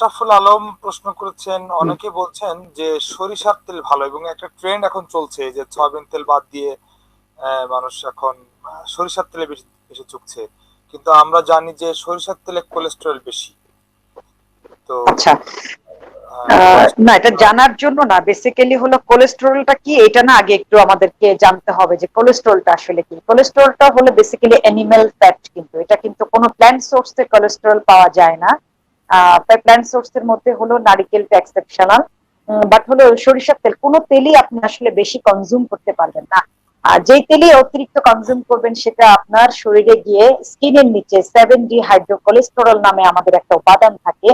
আশরাফুল আলম প্রশ্ন করেছেন অনেকে বলছেন যে সরিষার তেল ভালো এবং একটা ট্রেন্ড এখন চলছে যে সয়াবিন তেল বাদ দিয়ে মানুষ এখন সরিষার তেলে বেশি বেশি ঝুঁকছে কিন্তু আমরা জানি যে সরিষার তেলে কোলেস্টেরল বেশি। তো আচ্ছা। না এটা জানার জন্য না বেসিক্যালি হলো কোলেস্টেরলটা কি এটা না আগে একটু আমাদেরকে জানতে হবে যে কোলেস্টেরলটা আসলে কি। কোলেস্টেরলটা হলো বেসিক্যালি অ্যানিমেল ফ্যাট কিন্তু এটা কিন্তু কোনো প্ল্যান্ট সোর্স থেকে কোলেস্টেরল পাওয়া যায় না। প্ল্যান্ট সোর্সের মধ্যে হলো নারিকেলটা এক্সেপশনাল বাট হলো সরিষার তেল। কোনো তেলই আপনি আসলে বেশি কনজিউম করতে পারবেন না। যেই তেলই অতিরিক্ত কনজিউম করবেন, সেটা আপনার শরীরে গিয়ে স্কিনের নিচে সেভেন ডি হাইড্রোকোলেস্টেরল নামে আমাদের একটা উপাদান থাকে,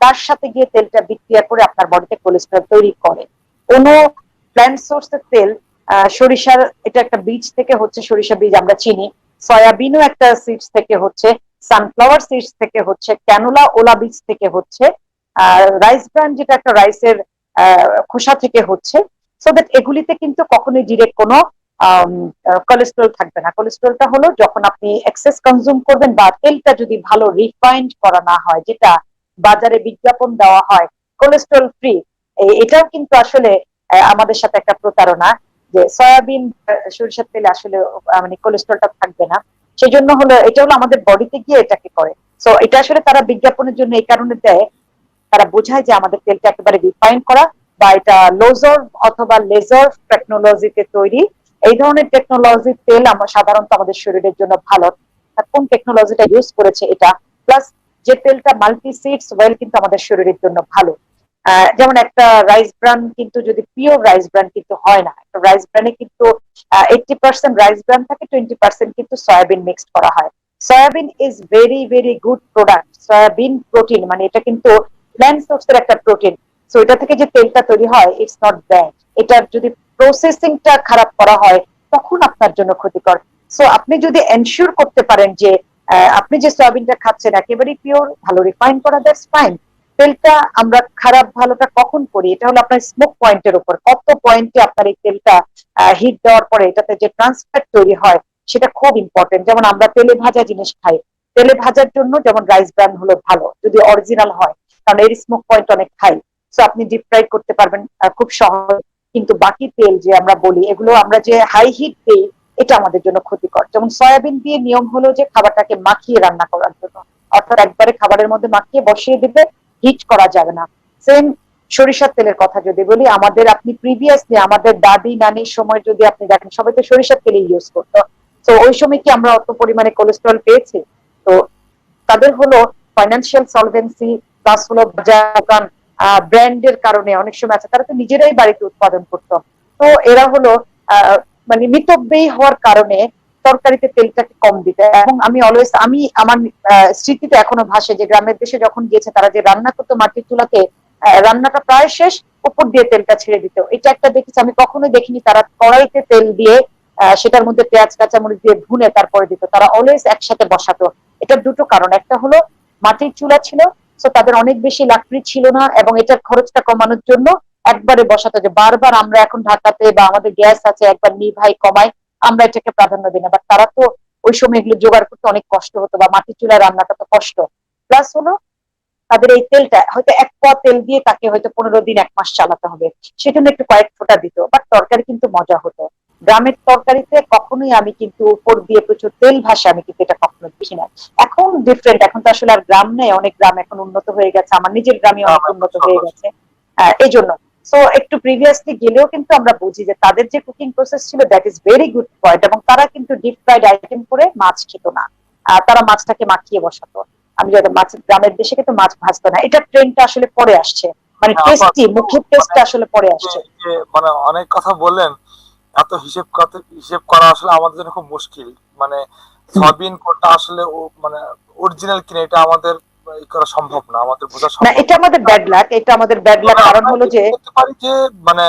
তার সাথে গিয়ে তেলটা বিক্রিয়া করে আপনার বডিতে কোলেস্টেরল তৈরি করে। কোন প্ল্যান্ট সোর্সের তেল সরিষার, এটা একটা বীজ থেকে হচ্ছে সরিষা বীজ আমরা চিনি। সয়াবিনও একটা সিডস থেকে হচ্ছে। সানফ্লাওয়ার সিডস থেকে হচ্ছে ক্যানোলা ওলা বীজ থেকে হচ্ছে রাইস ব্র্যান্ড যেটা একটা রাইসের খোসা থেকে হচ্ছে সো দ্যাট এগুলিতে কিন্তু কখনোই ডিরেক্ট কোনো কোলেস্ট্রল থাকবে না। কোলেস্ট্রলটা হলো যখন আপনি এক্সেস কনজিউম করবেন বা তেলটা যদি ভালো রিফাইন্ড করা না হয়, যেটা বাজারে বিজ্ঞাপন দেওয়া হয় কোলেস্ট্রল ফ্রি এটাও কিন্তু আসলে আমাদের সাথে একটা প্রতারণা যে সয়াবিন সরিষার তেলে আসলে মানে কোলেস্ট্রলটা থাকবে না। সেই জন্য হলো, এটা হলো আমাদের বডিতে গিয়ে এটাকে করে। সো এটা আসলে তারা বিজ্ঞাপনের জন্য এই কারণে দেয়, তারা বোঝায় যে আমাদের তেলটা একেবারে রিফাইন করা বা এটা লোজর অথবা লেজার টেকনোলজিতে তৈরি। এই ধরনের টেকনোলজির তেল আমরা সাধারণত আমাদের শরীরের জন্য ভালো। কোন টেকনোলজিটা ইউজ করেছে এটা? প্লাস যে তেলটা মাল্টি সিডস ওয়েল কিন্তু আমাদের শরীরের জন্য ভালো। যেমন একটা রাইস ব্রান কিন্তু যদি পিওর রাইস ব্রান কিন্তু হয় না, একটা রাইস ব্রানে কিন্তু এইটটি পার্সেন্ট রাইস ব্রান থাকে টোয়েন্টি পার্সেন্ট কিন্তু সয়াবিন মিক্সড করা হয়। Soybean is very very good product soybean protein মানে এটা কিন্তু প্ল্যান্ট সোর্সের একটা প্রোটিন সো এটা থেকে যে তেলটা তৈরি হয় ইটস নট ব্যাড এটার যদি প্রসেসিংটা খারাপ করা হয়, তখন আপনার জন্য ক্ষতিকর। সো আপনি যদি এনশিওর করতে পারেন যে আপনি যে সয়াবিনটা খাচ্ছেন, একেবারেই পিওর ভালো রিফাইন করা দ্যাটস ফাইন তেলটা আমরা খারাপ ভালোটা কখন করি? এটা হলো আপনার স্মোক পয়েন্টের উপর। কত পয়েন্টে আপনার এই তেলটা হিট দেওয়ার পরে এটাতে যে ট্রান্সফার তৈরি হয়, সেটা খুব ইম্পর্টেন্ট যেমন আমরা তেলে ভাজা জিনিস খাই। তেলে ভাজার জন্য যেমন রাইস ব্র্যান্ড হলো ভালো, যদি অরিজিনাল হয়, কারণ এর স্মোক পয়েন্ট অনেক হাই সো আপনি ডিপ ফ্রাই করতে পারবেন খুব সহজ। কিন্তু বাকি তেল যে আমরা বলি, এগুলো আমরা যে হাই হিট দিই, এটা আমাদের জন্য ক্ষতিকর। যেমন সয়াবিন দিয়ে নিয়ম হলো যে খাবারটাকে মাখিয়ে রান্না করার জন্য। অর্থাৎ একবারে খাবারের মধ্যে মাখিয়ে বসিয়ে দিবে হিট করা যাবে না। সেম সরিষার তেলের কথা যদি বলি, আমাদের আপনি প্রিভিয়াসলি আমাদের দাদি, নানির সময় যদি আপনি দেখেন, সবাই তো সরিষার তেল ইউজ করতো। তো ওই সময় কি আমরা অত পরিমাণে কোলেস্ট্রল পেয়েছি? তো তাদের হলো ফাইন্যান্সিয়াল সলভেন্সি প্লাস হলো দোকান ব্র্যান্ডের কারণে অনেক সময় আছে, তারা তো নিজেরাই বাড়িতে উৎপাদন করতো। তো এরা হলো মানে মিতব্যয়ী হওয়ার কারণে তরকারিতে তেলটাকে কম দিতে। এবং আমি অলওয়েজ আমি আমার স্মৃতিতে এখনও ভাসে যে গ্রামের দেশে যখন গিয়েছে তারা যে রান্না করতো মাটির চুলাতে রান্নাটা প্রায় শেষ, উপর দিয়ে তেলটা ছেড়ে দিত। এটা একটা দেখেছি, আমি কখনোই দেখিনি তারা কড়াইতে তেল দিয়ে সেটার মধ্যে পেঁয়াজ, কাঁচামরিচ দিয়ে ভুনে তারপরে দিত। তারা অলওয়েজ একসাথে বসাতো। এটার দুটো কারণ। একটা হলো মাটির চুলা ছিল তো তাদের অনেক বেশি লাকড়ি ছিল না, এবং এটার খরচটা কমানোর জন্য একবারে বসাতো যে বারবার আমরা এখন ঢাকাতে বা আমাদের গ্যাস আছে একবার নিভাই, কমাই। আমরা এটাকে প্রাধান্য দিই না বাট তারা তো ওই সময় এগুলো জোগাড় করতে অনেক কষ্ট হতো বা মাটির চুলায় রান্নাটা তো কষ্ট। প্লাস হলো তাদের এই তেলটা হয়তো এক পা তেল দিয়ে তাকে হয়তো পনেরো দিন এক মাস চালাতে হবে। সেজন্য একটু কয়েক ফোঁটা দিত বাট তরকারি কিন্তু মজা হতো। গ্রামের তরকারিতে কখনোই আমি কিন্তু উপর দিয়ে প্রচুর তেল ভাসে আমি কিন্তু এটা কখনো দেখি না এখন ডিফারেন্ট এখন তো আসলে আর গ্রাম নেই অনেক গ্রাম এখন উন্নত হয়ে গেছে আমার নিজের গ্রামে অনেক উন্নত হয়ে গেছে। আহ, এই জন্য সো একটু প্রিভিয়াসলি গেলেও কিন্তু আমরা বুঝি যে তাদের যে কুকিং প্রসেস ছিল that is very good point এবং তারা কিন্তু ডিপ ফ্রাইড আইটেম করে মাছ খেত না। তারা মাছটাকে মাখিয়ে বসাতো। আমি যত মাছ গ্রামের দেশে কিন্তু মাছ ভাজতো না। এটা ট্রেন্ডটা আসলে পরে আসছে। মানে টেস্টি মুখের টেস্টটা আসলে পরে আসছে। মানে অনেক কথা বললেন এত হিসেব কত হিসেব করা আসলে আমাদের জন্য খুব মুশকিল। মানে সয়াবিন কোনটা আসলে ও- মানে অরিজিনাল কিনা এটা আমাদের করা সম্ভব না আমাদের বোঝা না এটা আমাদের ব্যাড লাক এটা আমাদের ব্যাড লাক কারণ হলো যে করতে পারি যে মানে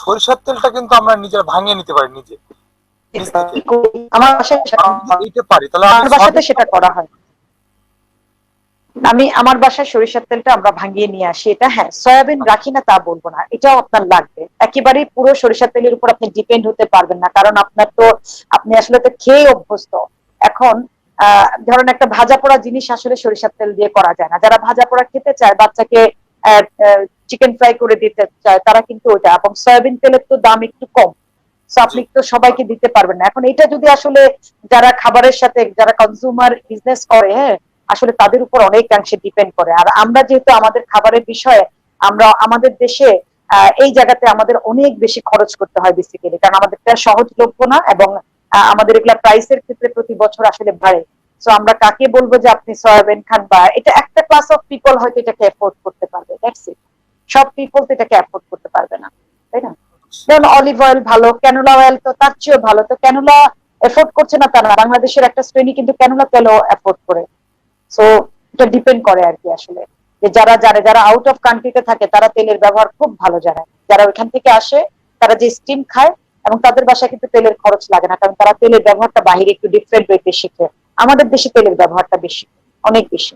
সরিষার তেলটা কিন্তু আমরা নিজের ভাঙিয়ে নিতে পারি নিজে। আমার বাসায় পারি তাহলে আমার আমি বাসাতে সেটা করা হয়। আমি আমার বাসায় সরিষার তেলটা আমরা ভাঙিয়ে নিয়ে আসি এটা হ্যাঁ সয়াবিন রাখি না তা বলব না এটাও আপনার লাগবে। একেবারেই পুরো সরিষার তেলের উপর আপনি ডিপেন্ড হতে পারবেন না কারণ আপনার তো আপনি আসলে তো খেয়ে অভ্যস্ত। এখন ধরেন একটা ভাজা পোড়া জিনিস আসলে সরিষার তেল দিয়ে করা যায় না। যারা ভাজা পোড়া খেতে চায়, বাচ্চাকে চিকেন ফ্রাই করে দিতে চায়, তারা কিন্তু ওটা এবং সয়াবিন তেলের তো দাম একটু কম। আপনি তো সবাইকে দিতে পারবেন না। এখন এটা যদি আসলে যারা খাবারের সাথে, যারা কনজিউমার বিজনেস করে হ্যাঁ আসলে তাদের উপর অনেকাংশে ডিপেন্ড করে। আর আমরা যেহেতু আমাদের খাবারের বিষয়ে, আমরা আমাদের দেশে এই জায়গাতে আমাদের অনেক বেশি খরচ করতে হয় বেসিক্যালি কারণ আমাদেরটা সহজলভ্য না, এবং আমাদের এগুলা প্রাইসের ক্ষেত্রে প্রতি বছর আসলে বাড়ে। সো আমরা কাকে বলব যে আপনি সয়াবিন খান বা এটা একটা ক্লাস অফ পিপল হয়তো এটাকে এফোর্ড করতে পারবে দ্যাটস ইট সব পিপল তো এটাকে এফোর্ড করতে পারবে না, তাই না? যেমন অলিভ অয়েল ভালো ক্যানোলা অয়েল তো তার চেয়েও ভালো। তো ক্যানোলা এফোর্ড করছে না তা না বাংলাদেশের একটা শ্রেণি কিন্তু ক্যানোলা তেলও এফোর্ড করে। সো এটা ডিপেন্ড করে আর কি আসলে। যে যারা জানে, যারা আউট অফ কান্ট্রিতে থাকে, তারা তেলের ব্যবহার খুব ভালো জানে। যারা ওইখান থেকে আসে, তারা যে স্টিম খায় এবং তাদের বাসায় কিন্তু তেলের খরচ লাগে না, কারণ তারা তেলের ব্যবহারটা বাহিরে একটু ডিফারেন্ট ওয়েতে শিখে। আমাদের দেশে তেলের ব্যবহারটা বেশি, অনেক বেশি।